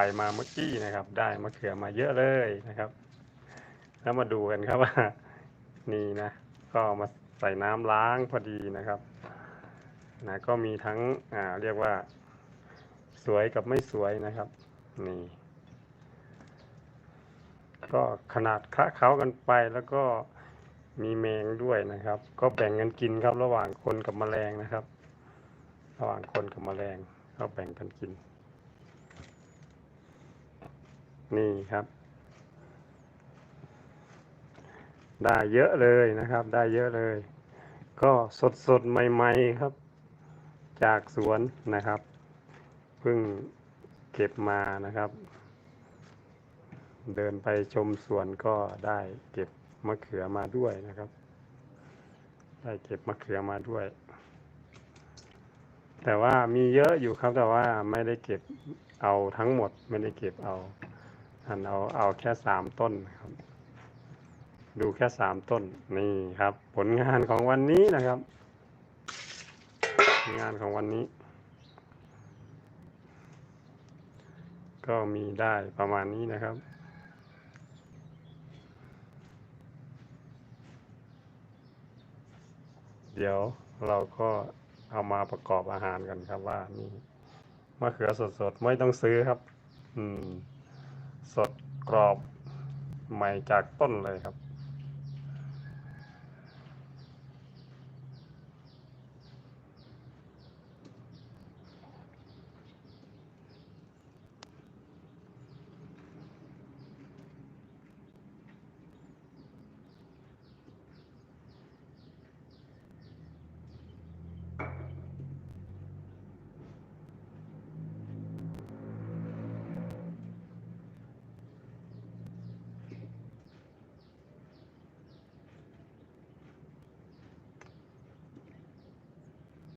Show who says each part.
Speaker 1: ไปมาเมื่อกี้นะครับ ได้มะเขือมาเยอะเลยนะครับ แล้วมาดูกันครับว่า นี่นะ ก็มาใส่น้ำล้างพอดีนะครับนะก็มีทั้งอ่าเรียกว่า สวยกับไม่สวยนะครับ นี่ ก็ขนาดคะเขากันไปแล้วก็มีแมงด้วยนะครับ ก็แบ่งกันกินครับ ระหว่างคนกับแมลงนะครับ ระหว่างคนกับแมลงก็แบ่งกันกิน นี่ครับ ได้เยอะเลยนะครับ ได้เยอะเลย ก็สดสดใหม่ๆครับ จากสวนนะครับเพิ่งเก็บมานะครับ เดินไปชมสวนก็ได้เก็บมะเขือมาด้วยนะครับ ได้เก็บมะเขือมาด้วย แต่ว่ามีเยอะอยู่ครับแต่ว่าไม่ได้เก็บเอาทั้งหมดไม่ได้เก็บเอา อันเอาเอาแค่สามต้นครับ ดูแค่สามต้นนี่ครับ ผลงานของวันนี้นะครับ งานของวันนี้ ก็มีได้ประมาณนี้นะครับเดี๋ยวเราก็เอามาประกอบอาหารกันครับว่านี่มะเขือสดๆ ไม่ต้องซื้อครับ อืม สดกรอบใหม่จากต้นเลยครับ